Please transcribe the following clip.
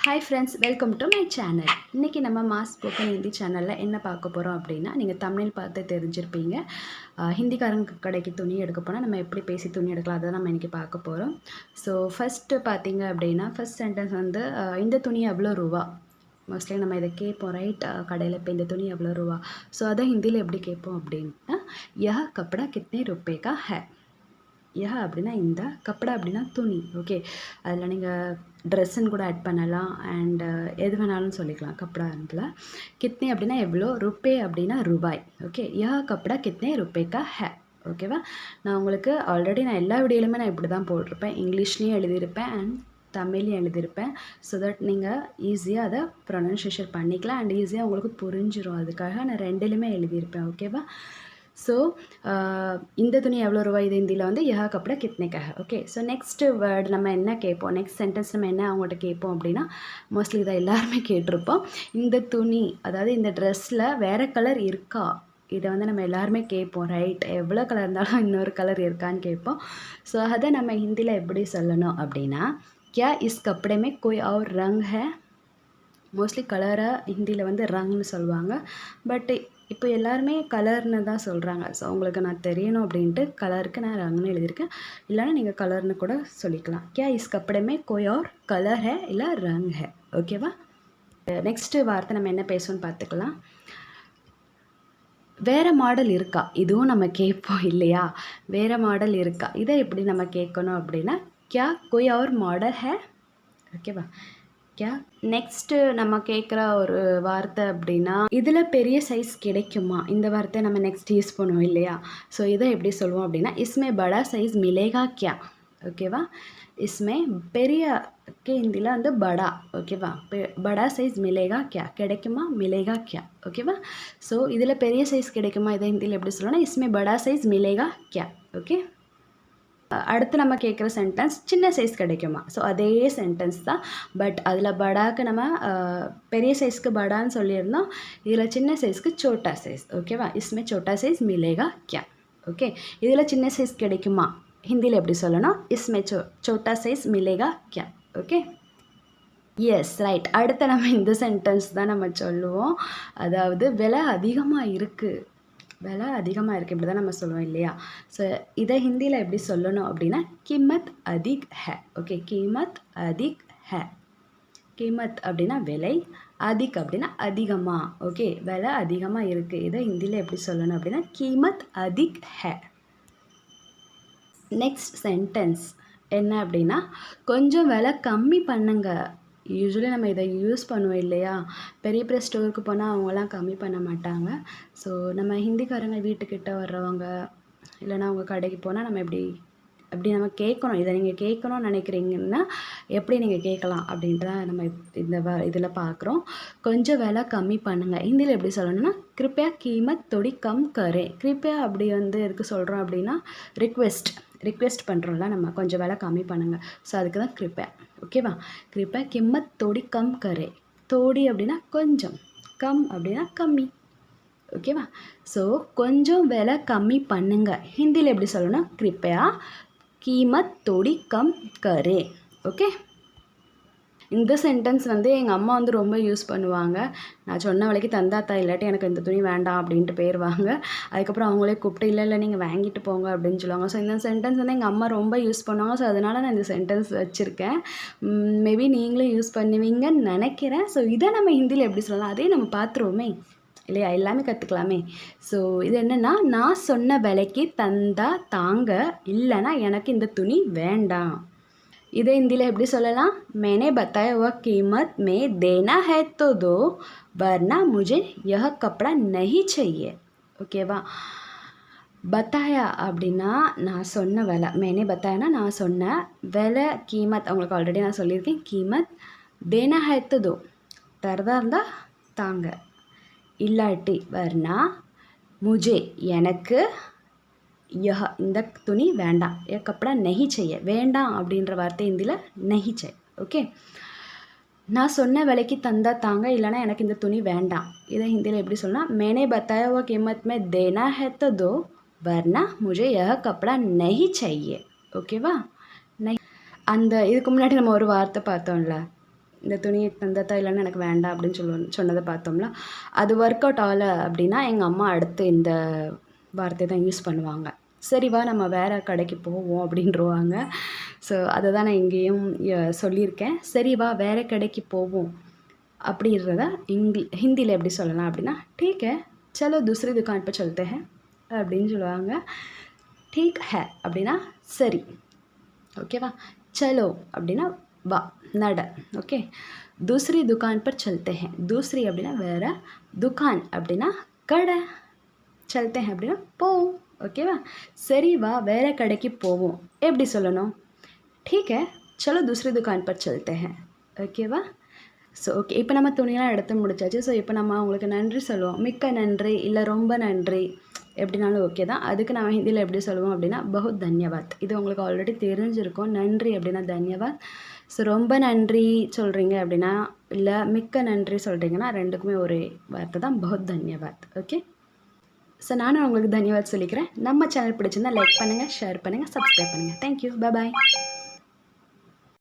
Hi friends welcome to my channel இன்றைக்கி நம்ம mass spoken Hindi சேனலில் என்ன பார்க்க போகிறோம் அப்படின்னா நீங்கள் தமிழ் பார்த்து தெரிஞ்சிருப்பீங்க. ஹிந்திக்காரங்க கடைக்கு துணி எடுக்க போனால் நம்ம எப்படி பேசி துணி எடுக்கலாம் அதை நம்ம இன்றைக்கி பார்க்க போகிறோம் ஸோ ஃபஸ்ட்டு பார்த்தீங்க அப்படின்னா ஃபஸ்ட் சென்டென்ஸ் வந்து இந்த துணி எவ்வளோ ரூபா? மோஸ்ட்லி நம்ம இதை கேட்போம் ரைட் கடையில் இப்போ இந்த துணி எவ்வளோ ரூபா? ஸோ அதை ஹிந்தியில் எப்படி கேட்போம் அப்படின்னா யா கப்படா கிட்னே ருப்பே கா ஹே? யா அப்படின்னா இந்த கப்படா அப்படின்னா துணி. ஓகே அதில் நீங்கள் ட்ரெஸ்ஸுன்னு கூட ஆட் பண்ணலாம். அண்டு எது வேணாலும் சொல்லிக்கலாம். கப்படா கப்படான்ல கிட்னே அப்படின்னா எவ்வளோ? ருப்பே அப்படின்னா ரூபாய். ஓகே யா கப்படா கித்னே ருப்பேக்கா ஹே. ஓகேவா நான் உங்களுக்கு ஆல்ரெடி நான் எல்லா வீடியோலையுமே நான் இப்படி தான் போட்டிருப்பேன். இங்கிலீஷ்லேயும் எழுதியிருப்பேன் அண்ட் தமிழ்லையும் எழுதியிருப்பேன். ஸோ தட் நீங்கள் ஈஸியாக அதை ப்ரொனன்சியேஷன் பண்ணிக்கலாம். அண்ட் ஈஸியாக உங்களுக்கு புரிஞ்சிடும் அதுக்காக நான் ரெண்டுலேயுமே எழுதியிருப்பேன். ஓகேவா ஸோ இந்த துணி எவ்வளோ ரூபாய் இது ஹிந்தியில் வந்து யஹா கப்படா கிட்னேக்காக ஓகே ஸோ நெக்ஸ்ட் வேர்டு நம்ம என்ன கேட்போம் நெக்ஸ்ட் சென்டென்ஸ் நம்ம என்ன அவங்கள்ட்ட கேட்போம் அப்படின்னா மோஸ்ட்லி இதை எல்லாருமே கேட்டிருப்போம் இந்த துணி அதாவது இந்த ட்ரெஸ்ஸில் வேறு கலர் இருக்கா இதை வந்து நம்ம எல்லாருமே கேட்போம் ரைட் எவ்வளோ கலர் இருந்தாலும் இன்னொரு கலர் இருக்கான்னு கேட்போம் ஸோ அதை நம்ம ஹிந்தியில் எப்படி சொல்லணும் அப்படின்னா क्या इस कपड़े में कोई और रंग है மோஸ்ட்லி கலரை ஹிந்தியில் வந்து ரங்னு சொல்லுவாங்க பட் இப்போ எல்லாருமே கலர்னு தான் சொல்கிறாங்க ஸோ உங்களுக்கு நான் தெரியணும் அப்படின்ட்டு கலருக்கு நான் ரங்னு எழுதியிருக்கேன். இல்லைன்னா நீங்கள் கலர்னு கூட சொல்லிக்கலாம். கே இஸ் கப்படமே கோய் ஆர் கலர் ஹே இல்லை ரங் ஹே ஓகேவா நெக்ஸ்ட்டு வார்த்தை நம்ம என்ன பேசணும்னு பார்த்துக்கலாம். வேறு மாடல் இருக்கா? இதுவும் நம்ம கேட்போம் இல்லையா? வேறு மாடல் இருக்கா? இதை எப்படி நம்ம கேட்கணும் அப்படின்னா கியா கொய் அவர் மாடல் ஹே ஓகேவா क्या நெக்ஸ்ட்டு நம்ம கேட்குற ஒரு வார்த்தை அப்படின்னா இதில் பெரிய சைஸ் கிடைக்குமா? இந்த வார்த்தை நம்ம நெக்ஸ்ட் யூஸ் பண்ணுவோம் இல்லையா? ஸோ இதை எப்படி சொல்லுவோம் அப்படின்னா இஸ்மே படா சைஸ் மிலேகா கியா. ஓகேவா இஸ்மே பெரிய கே ஹிந்தியில் வந்து படா. ஓகேவா பெ- படா சைஸ் மிலேகா கியா. கிடைக்குமா? மிலேகா கியா. ஓகேவா ஸோ இதில் பெரிய சைஸ் கிடைக்குமா? இதை ஹிந்தியில் எப்படி சொல்லணும்னா இஸ்மே படா சைஸ் மிலேகா கியா. ஓகே அடுத்து நம்ம கேட்குற சென்டென்ஸ் சின்ன சைஸ் கிடைக்குமா? ஸோ அதே சென்டென்ஸ் தான். பட் அதில் படாக்கு நம்ம பெரிய சைஸ்க்கு படான்னு சொல்லியிருந்தோம். இதில் சின்ன சைஸ்க்கு சோட்டா சைஸ் ஓகேவா இஸ்மே சோட்டா சைஸ் மிலேகா கே ஓகே இதில் சின்ன சைஸ் கிடைக்குமா? ஹிந்தியில் எப்படி சொல்லணும்? இஸ்மே சோ சோட்டா சைஸ் மிலேகா கே ஓகே எஸ் ரைட் அடுத்து நம்ம இந்த சென்டென்ஸ் தான் நம்ம சொல்லுவோம். அதாவது விலை அதிகமாக இருக்குது விலை அதிகமாக இருக்குது இப்படி தான் நம்ம சொல்லுவோம் இல்லையா? ஸோ இதை ஹிந்தியில் எப்படி சொல்லணும் அப்படின்னா கிமத் அதிக் ஹே. ஓகே கிமத் அதிக் ஹே. கிமத் அப்படின்னா விலை அதிக் அப்படின்னா அதிகமாக ஓகே விலை அதிகமாக இருக்குது இதை ஹிந்தியில் எப்படி சொல்லணும் அப்படின்னா கிமத் அதிக் ஹே. நெக்ஸ்ட் சென்டென்ஸ் என்ன அப்படின்னா கொஞ்சம் விலை கம்மி பண்ணுங்க. யூஸ்வலி நம்ம இதை யூஸ் பண்ணுவோம் இல்லையா? பெரிய பெரிய ஸ்டோருக்கு போனால் அவங்களாம் கம்மி பண்ண மாட்டாங்க. ஸோ நம்ம ஹிந்திக்காரங்க வீட்டுக்கிட்ட வர்றவங்க இல்லைன்னா அவங்க கடைக்கு போனால் நம்ம எப்படி அப்படி நம்ம கேட்கணும்? இதை நீங்கள் கேட்கணும்னு நினைக்கிறீங்கன்னா எப்படி நீங்கள் கேட்கலாம் அப்படின்ட்டு தான் நம்ம இந்த வ இதில் பார்க்குறோம் கொஞ்சம் விலை கம்மி பண்ணுங்கள் ஹிந்தியில் எப்படி சொல்லணும்னா கிருப்பையா கீமத் தொடி கம் கரே. கிருப்பையா அப்படி வந்து எதுக்கு சொல்கிறோம் அப்படின்னா ரிக்வெஸ்ட் ரிக்வெஸ்ட் பண்ணுறோம்ல நம்ம கொஞ்சம் விலை கம்மி பண்ணுங்கள் ஸோ அதுக்கு தான் கிருப்பை ஓகேவா கிருப்பை கிம்மத் தொடி கம் கரே. தோடி அப்படின்னா கொஞ்சம் கம் அப்படின்னா கம்மி. ஓகேவா ஸோ கொஞ்சம் விலை கம்மி பண்ணுங்கள் ஹிந்தியில் எப்படி சொல்லணும் கிருப்பையா? கீமத் தொடி கம் கரே. ஓகே இந்த சென்டென்ஸ் வந்து எங்கள் அம்மா வந்து ரொம்ப யூஸ் பண்ணுவாங்க. நான் சொன்ன விலைக்கு தந்தாத்தா இல்லாட்டி எனக்கு இந்த துணி வேண்டாம் அப்படின்ட்டு போயிடுவாங்க அதுக்கப்புறம் அவங்களே கூப்பிட்டு இல்லை இல்லை நீங்கள் வாங்கிட்டு போங்க அப்படின்னு சொல்லுவாங்க. ஸோ இந்த சென்டென்ஸ் வந்து எங்கள் அம்மா ரொம்ப யூஸ் பண்ணுவாங்க. ஸோ அதனால் நான் இந்த சென்டென்ஸ் வச்சுருக்கேன். மேபி நீங்களும் யூஸ் பண்ணுவீங்கன்னு நினைக்கிறேன். ஸோ இதை நம்ம ஹிந்தியில் எப்படி சொல்லலாம்? அதே நம்ம பார்த்துருவோமே. இல்லையா? எல்லாமே கற்றுக்கலாமே ஸோ இது என்னென்னா நான் சொன்ன விலைக்கு தந்தா தாங்க இல்லைன்னா எனக்கு இந்த துணி வேண்டாம். இதை இந்தியில் எப்படி சொல்லலாம்? மேனே பத்தாய வ கீமத் மே தேனா ஹே தோ தோ வர்னா முஜே யஹ கப்படா நஹி செய்ய. ஓகேவா பத்தாயா அப்படின்னா நான் சொன்ன விலை. மேனே பத்தாயானா நான் சொன்னேன் விலை கீமத். அவங்களுக்கு ஆல்ரெடி நான் சொல்லியிருக்கேன். கீமத் தேனா ஹே தோ. தரதா இருந்தால் தாங்க. இல்லாட்டி வர்னா முஜே எனக்கு யஹ இந்த துணி வேண்டாம். ஏ கப்படா நெஹி செய்ய. வேண்டாம் அப்படின்ற வார்த்தை இந்தியில் நெஹி செய். ஓகே? நான் சொன்ன விலைக்கு தந்தா தாங்க இல்லைனா எனக்கு இந்த துணி வேண்டாம். இதை ஹிந்தியில் எப்படி சொன்னால் மேனே பத்தாயவா கிமத் மே தேனா ஹெத்ததோ வர்ணா தோ வர்னா முஜே யஹ கப்படா நெஹி செய்ய. ஓகேவா? நெய் அந்த இதுக்கு முன்னாடி நம்ம ஒரு வார்த்தை பார்த்தோம்ல இந்த துணி தந்தத்தா இல்லைன்னு எனக்கு வேண்டாம் அப்படின்னு சொல்லுவோம் சொன்னதை பார்த்தோம்ல அது ஒர்க் அவுட் ஆகலை அப்படின்னா எங்கள் அம்மா அடுத்து இந்த வார்த்தையை தான் யூஸ் பண்ணுவாங்க. சரிவா நம்ம வேறு கடைக்கு போவோம் அப்படின்றவாங்க ஸோ அதை தான் நான் இங்கேயும் சொல்லியிருக்கேன். சரிவா வேறு கடைக்கு போவோம். அப்படின்றத இங்கிலி ஹிந்தியில் எப்படி சொல்லலாம் அப்படின்னா டீக் ஹே சலோ தூசரி துக்கான் இப்போ சொல்லிட்டு ஹே அப்படின்னு சொல்லுவாங்க. டீக் ஹே அப்படின்னா சரி. ஓகேவா சலோ அப்படின்னா வா நட. ஓகே தூசரி துக்கான் பர் சல்தே ஹே தூசரி அப்படின்னா வேறு. துக்கான் அப்படின்னா கடை. சல்தே ஹே அப்படின்னா போ. ஓகேவா சரி வா வேறு கடைக்கு போவோம் எப்படி சொல்லணும் ठीक है चलो दूसरी दुकान पर चलते हैं ஓகேவா ஸோ ஓகே இப்போ நம்ம துணியெல்லாம் எடுத்து முடிச்சாச்சு ஸோ இப்போ நம்ம அவங்களுக்கு நன்றி சொல்லுவோம் மிக்க நன்றி இல்லை ரொம்ப நன்றி எப்படினாலும் ஓகே தான் அதுக்கு நம்ம ஹிந்தியில் எப்படி சொல்லுவோம் அப்படின்னா பகுத் தன்யவாத் இது உங்களுக்கு ஆல்ரெடி தெரிஞ்சிருக்கும் நன்றி அப்படின்னா தன்யவாத் ஸோ ரொம்ப நன்றி சொல்கிறீங்க அப்படின்னா இல்லை மிக்க நன்றி சொல்கிறீங்கன்னா ரெண்டுக்குமே ஒரே வார்த்தை தான் பகுத் தன்யவாத் ஓகே ஸோ நானும் உங்களுக்கு தன்யவாத் சொல்லிக்கிறேன். நம்ம சேனல் பிடிச்சிருந்தா லைக் பண்ணுங்கள் ஷேர் பண்ணுங்கள் சப்ஸ்கிரைப் பண்ணுங்கள் தேங்க்யூ பாய்